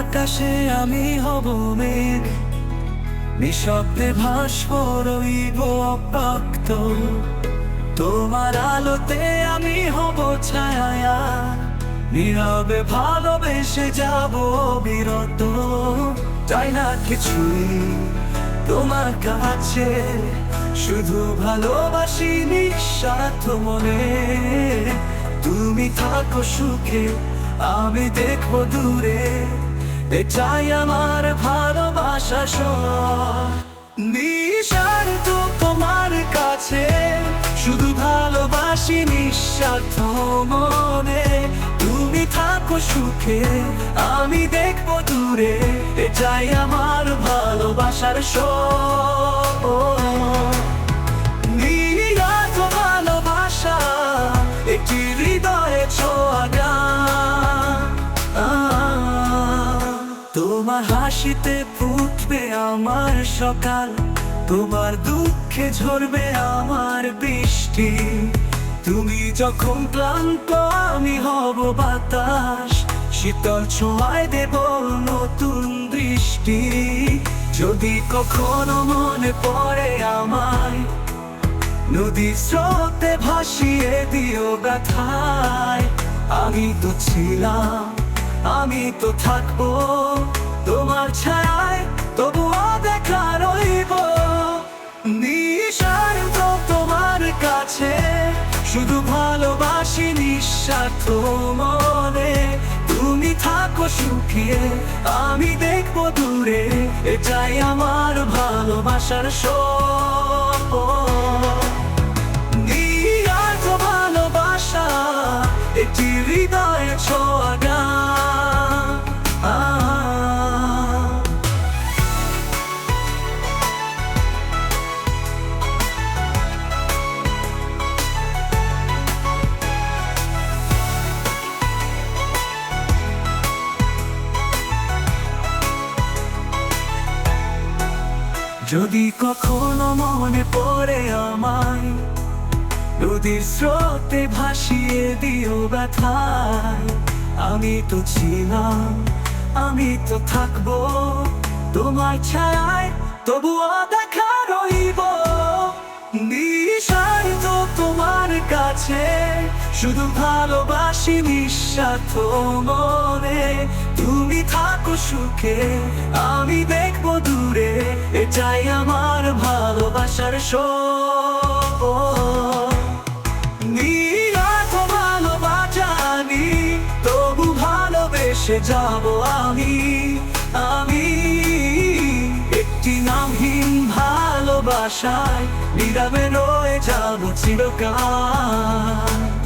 আকাশে আমি হব মেঘ। নিঃশব্দে ভাসব রইব অপাক্ত তোমার আলোতে আমি হব ছায়া। নীরবে ভালোবেসে যাব বিরত চাই না কিছুই তোমার কাছে। শুধু ভালোবাসি নিঃস্বার্থ মনে। তুমি থাকো সুখে আমি দেখব দূরে। এটাই আমার ভালোবাসা সব। নিঃস্বার্থ তোমার কাছে শুধু ভালোবাসি নিঃস্বার্থ মনে। তুমি থাকো সুখে, আমি দেখব দূরে। এটাই আমার ভালোবাসার সব। তোমার হাসিতে ফুটবে আমার সকাল, তোমার দুঃখে ঝরবে আমার বৃষ্টি। তুমি যখন ক্লান্ত, আমি হব বাতাস, শীতল ছোঁয়ায় দেব নতুন দৃষ্টি। যদি কখনো মনে পড়ে আমায় নদী স্রোতে ভাসিয়ে দিও গাথায় আমি তো ছিলাম আমি তো থাকব তোমার ছায়ায়, তবুও দেখা রইব নিঃস্বার্থ তোমার কাছে শুধু ভালোবাসি নিঃস্বার্থ মনে। তুমি থাকো সুখে, আমি দেখব দূরে, এটাই আমার ভালোবাসার সব যদি কখনো মনে পড়ে আমায় নদীর স্রোতে ভাসিয়ে দিও ব্যথায়। আমি তো ছিলাম, আমি তো থাকব, তোমার ছায় তবুও দেখা রইব। শুধু ভালোবাসি নিঃস্বার্থ মনে। তুমি থাকো সুখে, আমি দেখব দূরে। এটাই আমার ভালোবাসার তবু ভালোবেসে যাব আমি। আমি একটি নামহীন ভালোবাসায় নীরবে রয়ে যাব চিরকাল।